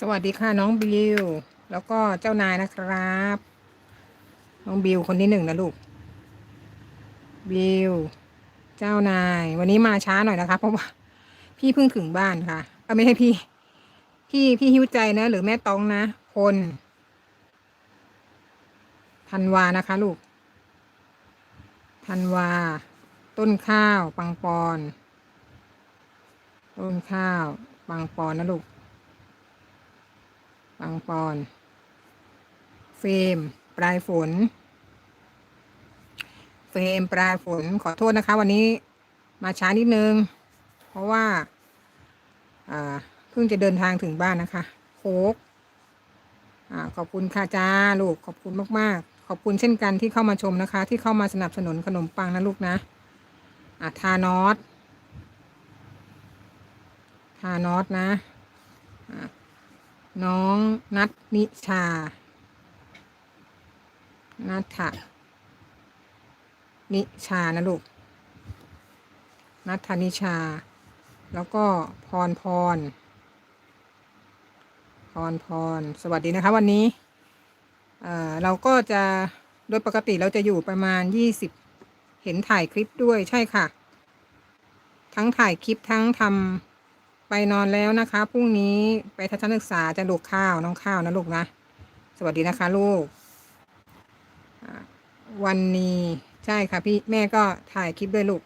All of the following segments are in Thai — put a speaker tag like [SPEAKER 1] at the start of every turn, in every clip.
[SPEAKER 1] สวัสดีค่ะน้องบิว แล้วก็เจ้านายนะครับ น้องบิวคนที่หนึ่งนะลูก บิว เจ้านาย วันนี้มาช้าหน่อยนะคะ เพราะว่า พี่เพิ่งถึงบ้านค่ะเออไม่ใช่พี่ พี่พี่หิวใจนะ หรือแม่ตองนะพลธันวานะคะ ลูกธันวา ต้นข้าว ปังปอน ต้นข้าว ปังปอนนะลูก ปังปอน เฟรม ปลายฝน เฟรม ปลายฝน ขอโทษนะคะ วันนี้มาช้านิดนึง เพราะว่าเพิ่งจะเดินทางถึงบ้านนะคะ โคกอขอบคุณค่ะจ้าลูก ขอบคุณมาก ๆ ขอบคุณเช่นกันที่เข้ามาชมนะคะ ที่เข้ามาสนับสนุนขนมปังนะลูกนะอ่าทานอสทานอสนะ น้องนัทนิชา นัทะนิชานะลูก นัทนิชา แล้วก็พรพร พรพร สวัสดีนะคะ วันนี้เอ่อเราก็จะโดยปกติเราจะอยู่ประมาณยี่สิบเห็นถ่ายคลิปด้วยใช่ค่ะ ทั้งถ่ายคลิปทั้งทำ ไปนอนแล้วนะคะพรุ่งนี้ไปทัศนศึกษาจะลูกข้าวน้องข้าวนะลูกนะ สวัสดีนะคะลูก วันนี้ใช่ค่ะพี่แม่ก็ถ่ายคลิปด้วยลูก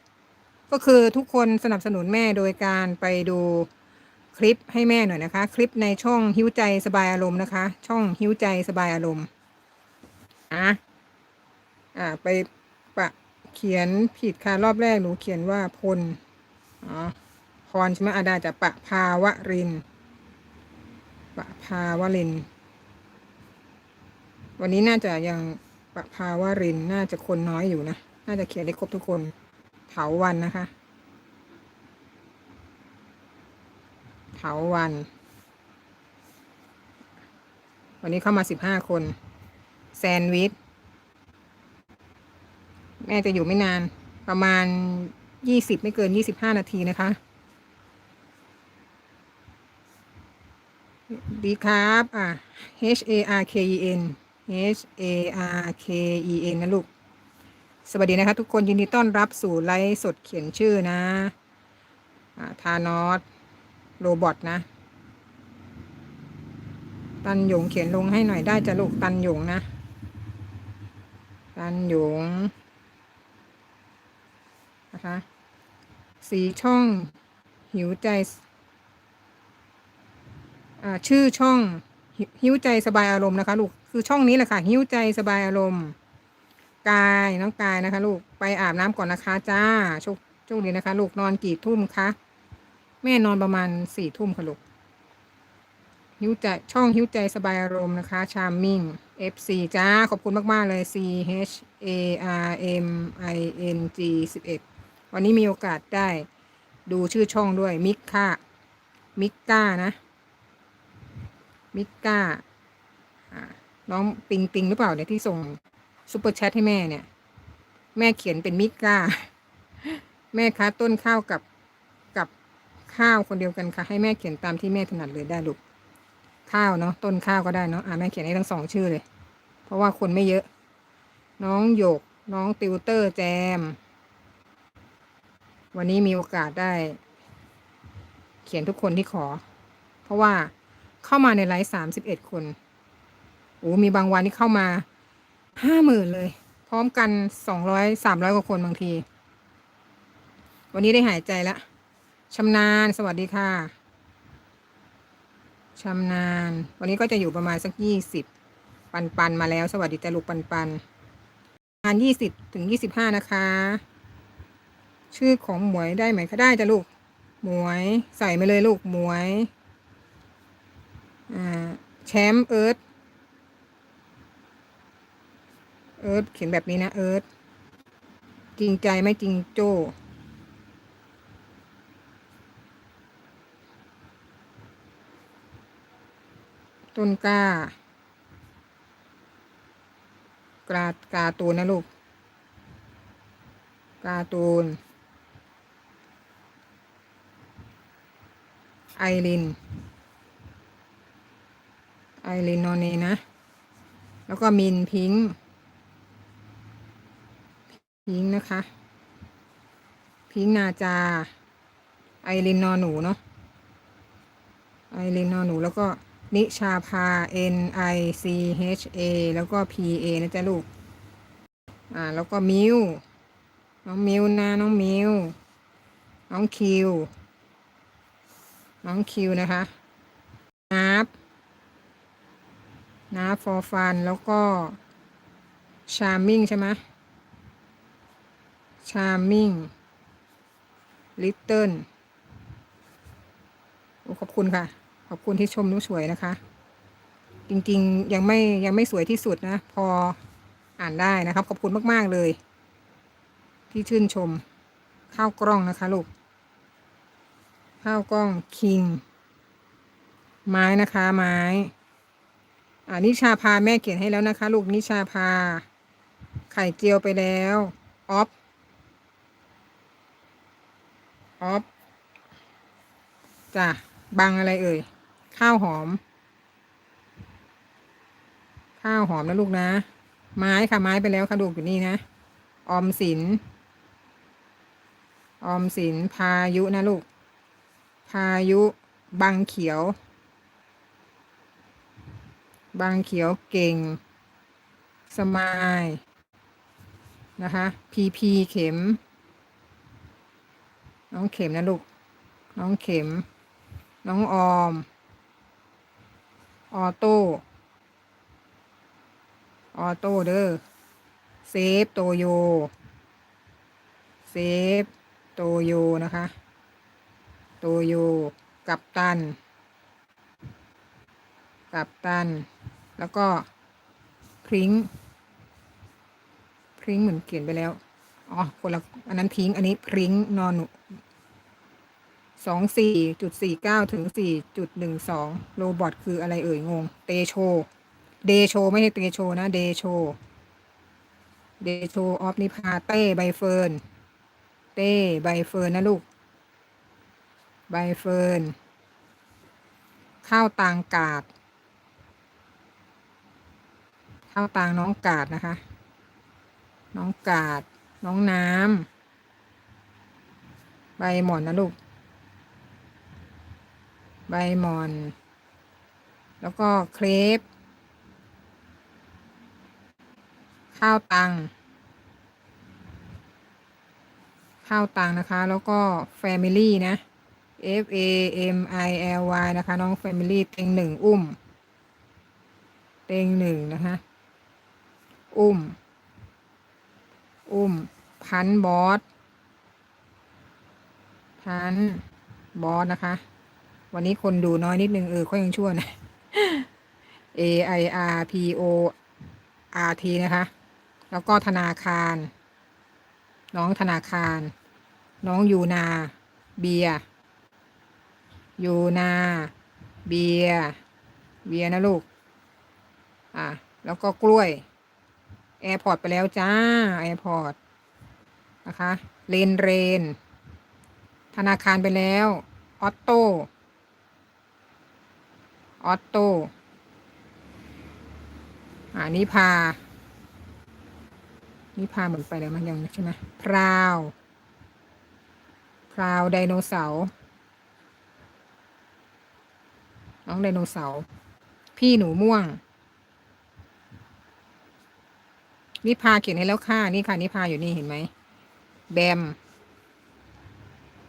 [SPEAKER 1] ก็คือทุกคนสนับสนุนแม่โดยการไปดูคลิปให้แม่หน่อยนะคะ คลิปในช่องหิวใจสบายอารมณ์นะคะ ช่องหิวใจสบายอารมณ์อะอ่าไปปะเขียนผิดค่ะรอบแรกหนูเขียนว่าพลอ๋อ พรใช่ไหมอาดาจะปะภาวะรินปะภาวะริน วันนี้น่าจะยังปะภาวะรินน่าจะคนน้อยอยู่นะ น่าจะเขียนได้ครบทุกคนเถาวันนะคะเถาวัน วันนี้เข้ามาสิบห้าคน แซนด์วิช แม่จะอยู่ไม่นาน ประมาณยี่สิบไม่เกินยี่สิบห้านาทีนะคะ ดีครับอะ H A R K E N H A R K E N นะลูก สวัสดีนะคะทุกคนยินดีต้อนรับสู่ไลฟ์สดเขียนชื่อนะอ่าทานอสโรบอทนะ ตันหยงเขียนลงให้หน่อยได้จะลูกตันหยงนะ ตันหยงนะคะสีช่องหิวใจ ชื่อช่องหิ้วใจสบายอารมณ์นะคะลูกคือช่องนี้แหละค่ะหิ้วใจสบายอารมณ์ กายน้องกายนะคะ ลูกไปอาบน้ำก่อนนะคะจ้าโชคโชคดีนะคะ ลูกนอนกี่ทุ่มคะแม่นอนประมาณสี่ทุ่มค่ะลูกหิ้วใจช่องหิ้วใจสบายอารมณ์นะคะชามมิ่ง FC จ้าขอบคุณมาก ๆ เลย C H A R M I N G 11 วันนี้มีโอกาสได้ดูชื่อช่องด้วยมิกค่ะมิกก้านะ มิก้าน้องปิงปิงหรือเปล่าเนี่ยที่ส่งซูเปอร์แชทให้แม่เนี่ย แม่เขียนเป็นมิก้า แม่คะต้นข้าวกับกับข้าวคนเดียวกันค่ะ ให้แม่เขียนตามที่แม่ถนัดเลยได้ลูกข้าวเนาะต้นข้าวก็ได้เนาะอ่าแม่เขียนให้ทั้งสองชื่อเลย เพราะว่าคนไม่เยอะ น้องหยก น้องติวเตอร์แจม วันนี้มีโอกาสได้ เขียนทุกคนที่ขอ เพราะว่า เข้ามาในไลฟ์สามสิบเอ็ดคนโอ้มีบางวันที่เข้ามาห้าหมื่นเลย พร้อมกันสองร้อยสามร้อยกว่าคนบางที วันนี้ได้หายใจแล้วชำนาญ สวัสดีค่ะชำนาญ วันนี้ก็จะอยู่ประมาณสักยี่สิบปันปันมาแล้ว สวัสดีจ้าลูกปันปันประมาณยี่สิบถึงยี่สิบห้านะคะ ชื่อของหมวยได้ไหมคะได้จ้ะลูก หมวยใส่มาเลยลูกหมวย แชมป์เอิร์ธเอิร์ธเขียนแบบนี้นะเอิร์ธจริงใจไม่จริงโจ้ต้นกล้ากรากาตูนนะลูกกาตูน ไอริน ไอรินนอนเนนะ แล้วก็มินพิงพิงนะคะ พิงนาจา ไอรินนอหนูเนาะ ไอรินนอหนูแล้วก็นิชาพา N I C H A แล้วก็ P A นะจ๊ะลูก อ่า แล้วก็มิว น้องมิวนะ น้องมิว น้องคิว น้องคิวนะคะนับ นับ for fun แล้วก็ charming ใช่ไหม charming little โอ้ขอบคุณค่ะ ขอบคุณที่ชมหนูสวยนะคะ จริงๆ ยังไม่ยังไม่สวยที่สุดนะ พออ่านได้นะครับ ขอบคุณมากๆเลย ที่ชื่นชม ข้าวกล้องนะคะลูก ข้าวกล้องคิง ไม้นะคะไม้ อ่านิชาพาแม่เขียนให้แล้วนะคะ ลูกนิชาพา ไข่เจียวไปแล้วออฟออฟจ้ะบังอะไรเอ่ย ข้าวหอม ข้าวหอมนะลูกนะ ไม้ค่ะไม้ไปแล้วค่ะลูกอยู่นี่นะ ออมสิน ออมสินพายุนะลูก พายุ บังเขียว บางเขียวเก่ง สมายนะคะพีพีเข็ม น้องเข็มนะลูก น้องเข็ม น้องออม ออโต้ ออโต้เด้อ เซฟโตโย เซฟโตโยนะคะ โตโย กับตัน กับตัน แล้วก็พริ้งพริ้งเหมือนเขียนไปแล้ว อ๋อ คนละอันนั้นพิงอันนี้พริ้งนอนสองสี่จุดสี่เก้าถึงสี่จุดหนึ่งสองโรบอทคืออะไรเอ่ยงง เตโช เดโช ไม่ใช่เตโชนะ เดโช เดโชออฟนิพาเต้ใบเฟิร์น เต้ใบเฟิร์นนะลูก ใบเฟิร์น ข้าวตางกาด ข้าวตางน้องกาดนะคะ น้องกาด น้องน้ำใบหมอนนะลูก ใบหมอน แล้วก็เครปข้าวตัง ข้าวตังนะคะ แล้วก็ Family นะ F A M I L Y นะคะ น้อง Family เต็งหนึ่งอุ้ม เต็งหนึ่งนะคะ อุ้ม อุ้ม พันบอส พันบอสนะคะ วันนี้คนดูน้อยนิดนึงเออเขายังชั่วนะ A I R P O R T นะคะ แล้วก็ธนาคาร น้องธนาคาร น้องยูนาเบียยูนาเบียเบียนะลูก อะ แล้วก็กล้วย แอร์พอร์ตไปแล้วจ้าแอร์พอร์ตนะคะเลนเรน ธนาคารไปแล้วออตโต้ออตโต้อ่านิพานิพาเหมือนไปแล้วมันยังใช่ไหมพราวพราวไดโนเสาร์น้องไดโนเสาร์พี่หนูม่วง นิพาเขียนให้แล้วค่ะนี่ค่ะนิพาอยู่นี่เห็นไหมแบม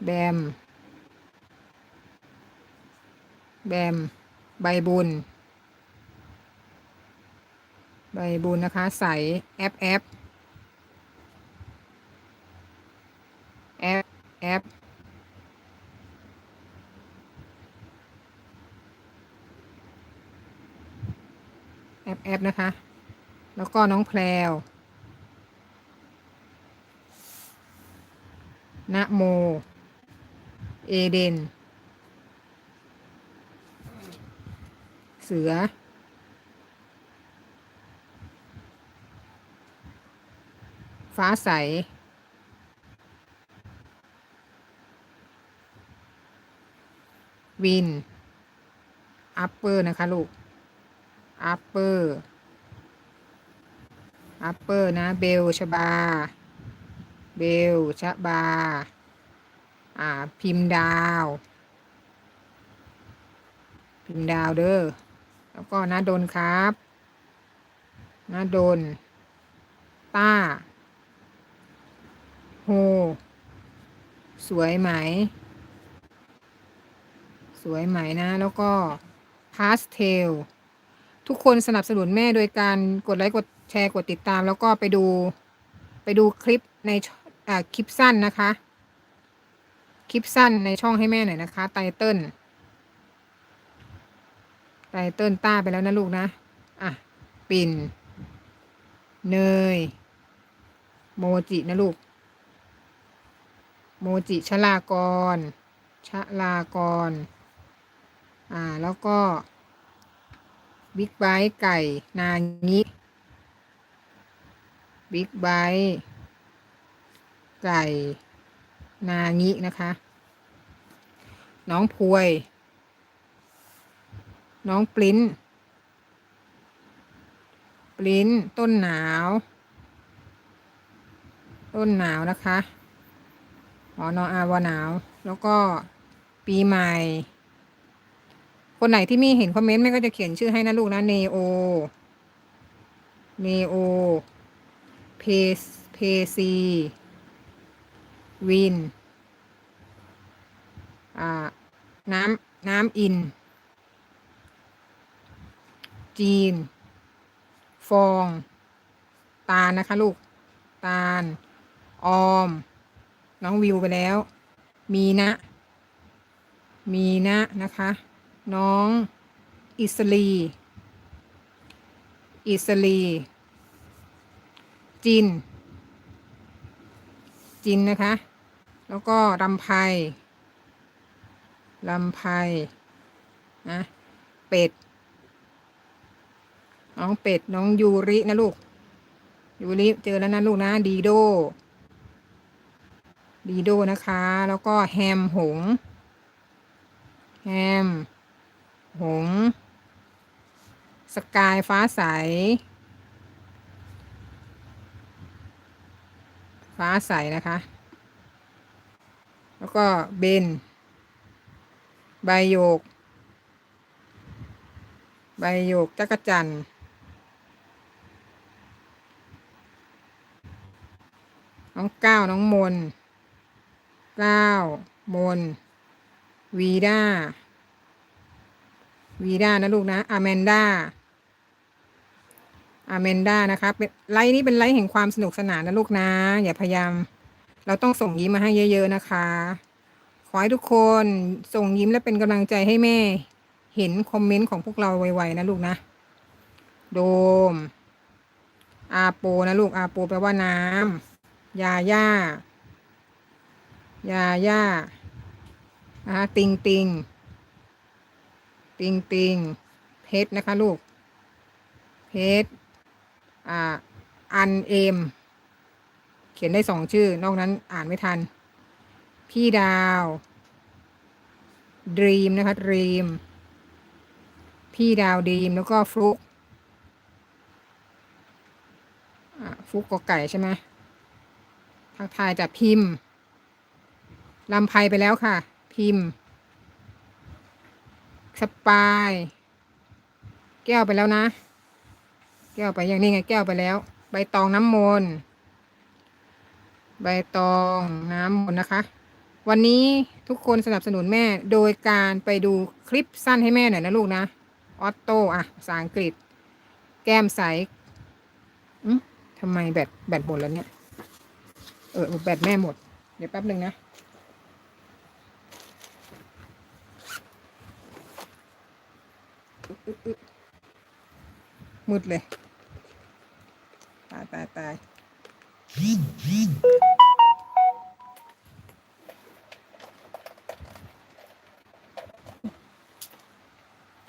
[SPEAKER 1] แบม แบม ใบบุญ ใบบุญนะคะใสแอปแอปแอปแอปแอปแอปนะคะ แล้วก็น้องแพรวนะโม เอเดน เสือ ฟ้าใส วิน อัปเปอร์นะคะลูก อัปเปอร์ อัปเปอร์นะ เบลชบา เบลชบา อ่า พิมพ์ดาว พิมพ์ดาวเด้อ แล้วก็นาดนครับนาดน ต้า โฮ สวยไหม สวยไหมนะ แล้วก็พาสเทล ทุกคนสนับสนุนแม่โดยการกดไลค์กด แชร์กดติดตามแล้วก็ไปดูไปดูคลิปในคลิปสั้นนะคะ คลิปสั้นในช่องให้แม่หน่อยนะคะไตเติ้ลไตเติ้ลต้าไปแล้วนะลูกนะ อะ ปิ่น เนย โมจินะลูก โมจิชลากร ชลากร อ่า แล้วก็ บิ๊กไบค์ไก่ นางิ บิ๊กไบค์ไก่ นางินะคะ น้องพวย น้องปลิ้น ปลิ้น ต้นหนาว ต้นหนาวนะคะอ๋อนออาวหนาว แล้วก็ปีใหม่ คนไหนที่มีเห็นคอมเมนต์แม่ก็จะเขียนชื่อให้นะลูกนะเนโอเนโอ เพเพซีวินน้ำน้ำอิน จีน ฟอง ตาลนะคะลูก ตาล ออม น้องวิวไปแล้ว มีนะ มีนะนะคะ น้อง อิสลี อิสลี จิน จินนะคะ แล้วก็ลำไพลำไพนะเป็ด น้องเป็ด น้องยูรินะลูก ยูริเจอแล้วนะลูกนะ ดีโด ดีโดนะคะ แล้วก็แฮมหง แฮม หง สกายฟ้าใส ฟ้าใสนะคะ แล้วก็เบน ใบโยก ใบโยกจักรจันน้องก้าวน้องมนก้าวมน วีด้า วีด้านะลูกนะ อแมนดา อาแมนดานะคะเป็นไลฟ์นี้เป็นไลฟ์แห่งความสนุกสนานนะลูกนะ อย่าพยายาม เราต้องส่งยิ้มมาให้เยอะ ๆนะคะ ขอให้ทุกคนส่งยิ้มและเป็นกำลังใจให้แม่ เห็นคอมเมนต์ของพวกเราไวๆนะลูกนะ โดม อาโปนะลูกอาโปแปลว่าน้ำยาย่ายาย่านะคะติงติงติงติงเพชรนะคะลูก เพชร อ่าอันเอม เขียนได้สองชื่อ นอกนั้นอ่านไม่ทัน พี่ดาวดรีมนะคะดรีม พี่ดาวดรีมแล้วก็ฟลุกฟลุกกอไก่ใช่ไหมทักทายจากพิมพ์ลำไพไปแล้วค่ะ พิมพ์ สปาย แก้วไปแล้วนะ แก้วไปอย่างนี้ไงแก้วไปแล้ว ใบตองน้ำมนต์ใบตองน้ำมนต์นะคะ วันนี้ทุกคนสนับสนุนแม่ โดยการไปดูคลิปสั้นให้แม่หน่อยนะลูกนะออโต้อะภาษาอังกฤษ แก้มใสอืมทำไมแบตแบตหมดแล้วเนี่ย เออแบตแม่หมด เดี๋ยวแป๊บหนึ่งนะ มืดเลย ตายตายตาย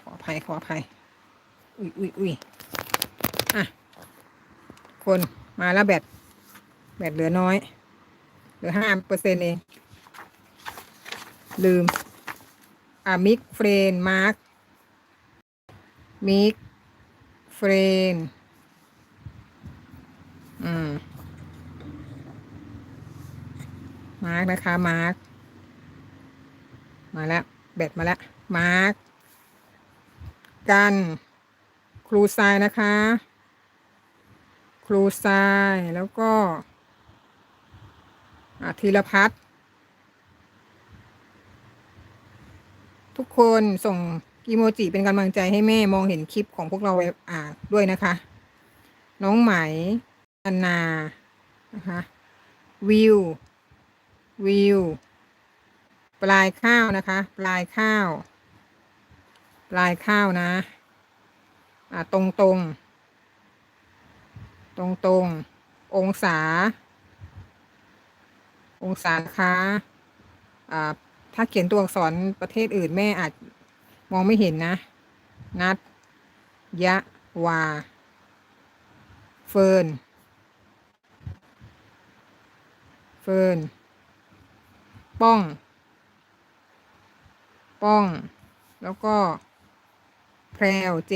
[SPEAKER 1] ขออภัยขออภัย อุ้ยอุ้ยอุ้ยอะ คนมาแล้วแบต แบตเหลือน้อย เหลือห้าเปอร์เซ็นต์เอง ลืม อะมิกเฟรนมาร์คมิก รนอืม มาร์กนะคะ มาร์กมาแล้วแบตมาแล้ว มาร์กกัน ครูทรายนะคะ ครูทรายแล้วก็อธีรพัฒน์ทุกคนส่ง อีโมจิเป็นกำลังใจให้แม่มองเห็นคลิปของพวกเราอ่าด้วยนะคะ น้องไหมอันนานะคะวิววิวปลายข้าวนะคะ ปลายข้าว ปลายข้าวนะ อ่าตรงตรงตรงตรงองศา องศาคะอ่าถ้าเขียนตัวอักษรประเทศอื่นแม่อาจ มองไม่เห็นนะ นัด ยะ วา เฟิร์น เฟิร์น ป้อง ป้อง แล้วก็ แพรวเจ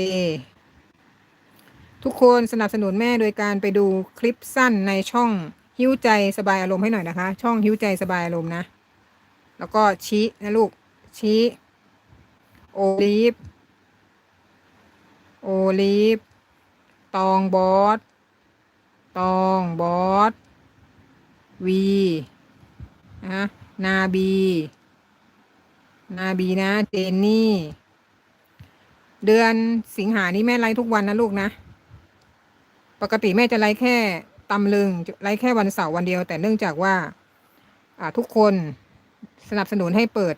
[SPEAKER 1] ทุกคนสนับสนุนแม่โดยการไปดูคลิปสั้นในช่องหิ้วใจสบายอารมณ์ให้หน่อยนะคะ ช่องหิ้วใจสบายอารมณ์นะ แล้วก็ชี้นะลูกชี้ โอลีฟโอลีฟตองบอส ตองบอส วีนะนาบี นาบีนะ เจนนี่ เดือนสิงหานี้แม่ไลฟ์ทุกวันนะลูกนะ ปกติแม่จะไลฟ์แค่ตำลึงไลฟ์แค่วันเสาร์วันเดียว แต่เนื่องจากว่าทุกคนสนับสนุนให้เปิด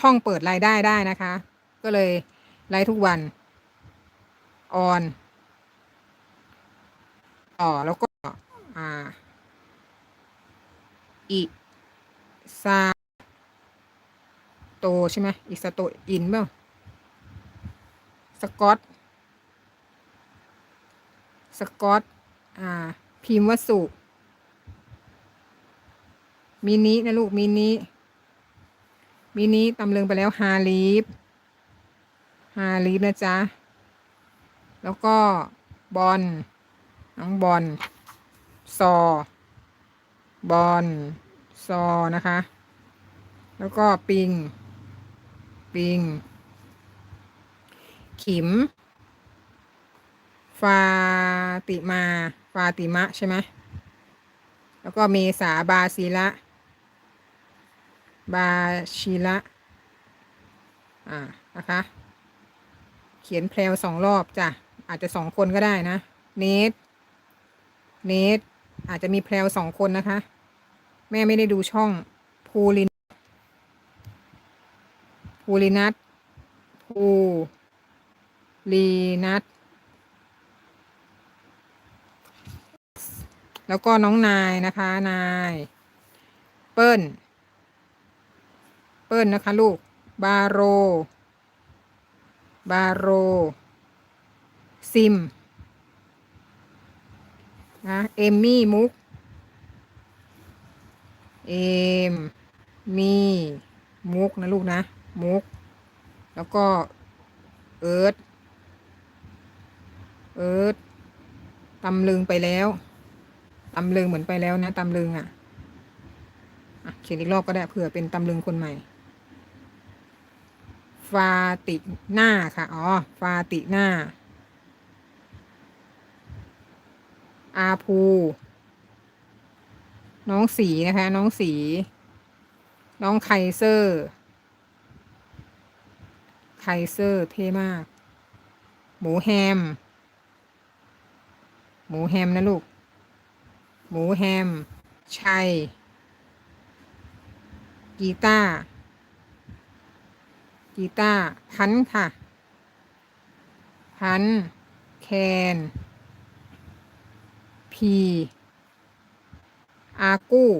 [SPEAKER 1] ช่องเปิดรายได้ได้นะคะ ก็เลยไลฟ์ทุกวันออนต่อแล้วก็อ่าอิซาโตใช่ไหมอิซาโตอินเปล่าสกอตสกอตอ่า พิมพ์วสุ มินินะลูก มินิ มินิตำลึงไปแล้วฮาลีฟ ฮาลีฟนะจ๊ะ แล้วก็บอลน้องบอลซอบอลซอนะคะ แล้วก็ปิง ปิง ขิม ฟาติมา ฟาติมะใช่ไหมแล้วก็เมษาบาซิละ บาชิละ อ่า นะคะ ขียนแพลวสองรอบจ้ะ อาจจะสองคนก็ได้นะ เนทเนทอาจจะมีแพลวสองคนนะคะ แม่ไม่ได้ดูช่องภูรินภูรินัทภูรีนัทแล้วก็น้องนายนะคะ นาย เปิ้ล เปิ้ลนะคะ ลูก บาโร บาโร ซิม นะ เอมมี่ มุก เอมมี่ มุก นะ ลูก นะ มุก แล้วก็ เอิร์ธเอิร์ธตำลึงไปแล้ว ตำลึงเหมือนไปแล้วนะ ตำลึงอะอะเขียนอีกรอบก็ได้เผื่อเป็นตำลึงคนใหม่ ฟาติหน้าค่ะ อ๋อ ฟาติหน้าอาภู น้องสีนะคะ น้องสี น้องไคเซอร์ ไคเซอร์เท่มาก หมูแฮม หมูแฮมนะลูก หมูแฮม ชัย กีตาร์ กีตาร์พันค่ะ พัน แคนพีอากู้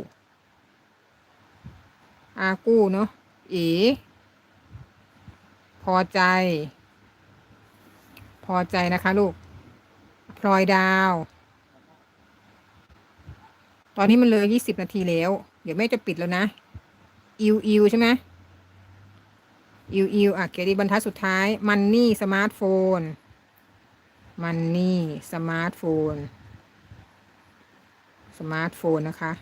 [SPEAKER 1] อากู้เนาะเอ พอใจ พอใจนะคะลูก พลอยดาว ตอนนี้มันเลยยี่สิบนาทีแล้ว เดี๋ยวแม่จะปิดแล้วนะ อิวอิวใช่ไหม อิวอิวอะเกียรติบรรทัดสุดท้ายมันนี่สมาร์ทโฟนมันนี่สมาร์ทโฟนสมาร์ทโฟนนะคะ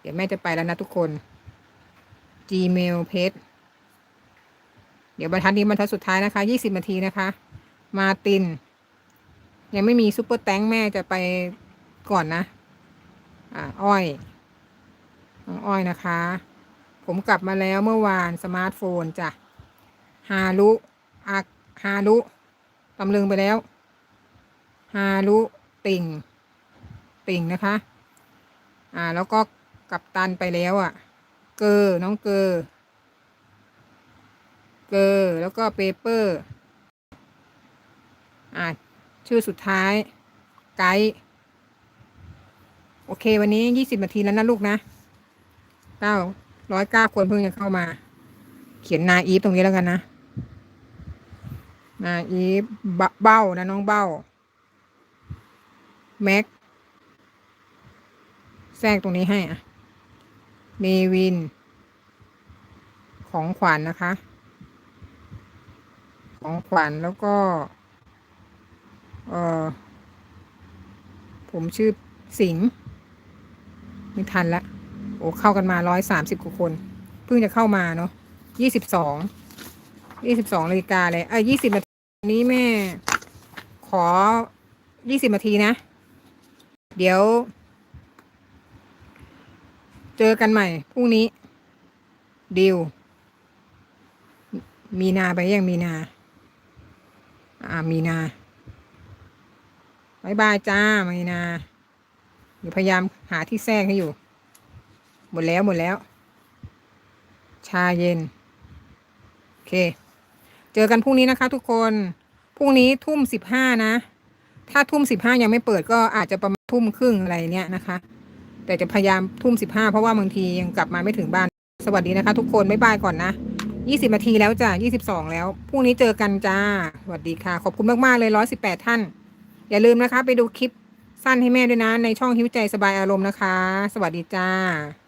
[SPEAKER 1] เดี๋ยวแม่จะไปแล้วนะทุกคน Gmail เพจเดี๋ยวบรรทัดนี้บรรทัดสุดท้ายนะคะ20นาทีนะคะ มาติน ยังไม่มีซูเปอร์แตงแม่จะไปก่อนนะ อ่า อ้อยน้องอ้อยนะคะ ผมกลับมาแล้วเมื่อวานสมาร์ทโฟนจ้ะ ฮารุอักฮารุตำลึงไปแล้วฮารุติ่ง ติ่งนะคะ อ่า แล้วก็กับตันไปแล้วอะ่ะ เกอร์น้องเกอร์เกอร์แล้วก็เปเปอร์ อ่า ชื่อสุดท้าย ไกด์โอเค วันนี้ยี่สิบนาทีแล้วนะลูกนะเก้าร้อยเก้าคนเพิ่งจะเข้ามา เขียนนาอีฟตรงนี้แล้วกันนะ นาอีฟเบ้านะน้องเบ้า แม็ก แทรกตรงนี้ให้อะเนวิน ของขวัญนนะคะ ของขวัญแล้วก็ เออผมชื่อสิงห์ไม่ทันละ โอ้เข้ากันมาร้อยสามสิบกว่าคน เพิ่งจะเข้ามาเนาะยี่สิบสองยี่สิบสองนาฬิกาเลยเอ้ยยี่สิบนาที นี้แม่ ขอยี่สิบนาทีนะ เดี๋ยว เจอกันใหม่พรุ่งนี้ ดิว มีนาไปยังมีนา อ่า มีนาบายบายจ้า มีนาเดี๋ยวพยายามหาที่แทรกให้อยู่ หมดแล้วหมดแล้ว ชาเย็น โอเค เจอกันพรุ่งนี้นะคะทุกคน พรุ่งนี้ทุ่มสิบห้านะ ถ้าทุ่มสิบห้ายังไม่เปิดก็อาจจะประมาณทุ่มครึ่งอะไรเนี้ยนะคะ แต่จะพยายามทุ่มสิบห้าเพราะว่าบางทียังกลับมาไม่ถึงบ้าน สวัสดีนะคะ ทุกคน บ๊ายบายก่อนนะยี่สิบนาทีแล้วจ้ะยี่สิบสองแล้ว พรุ่งนี้เจอกันจ้า สวัสดีค่ะ ขอบคุณมากๆเลยร้อยสิบแปดท่าน อย่าลืมนะคะ ไปดูคลิปสั้นให้แม่ด้วยนะ ในช่องหิวใจสบายอารมณ์นะคะ สวัสดีจ้า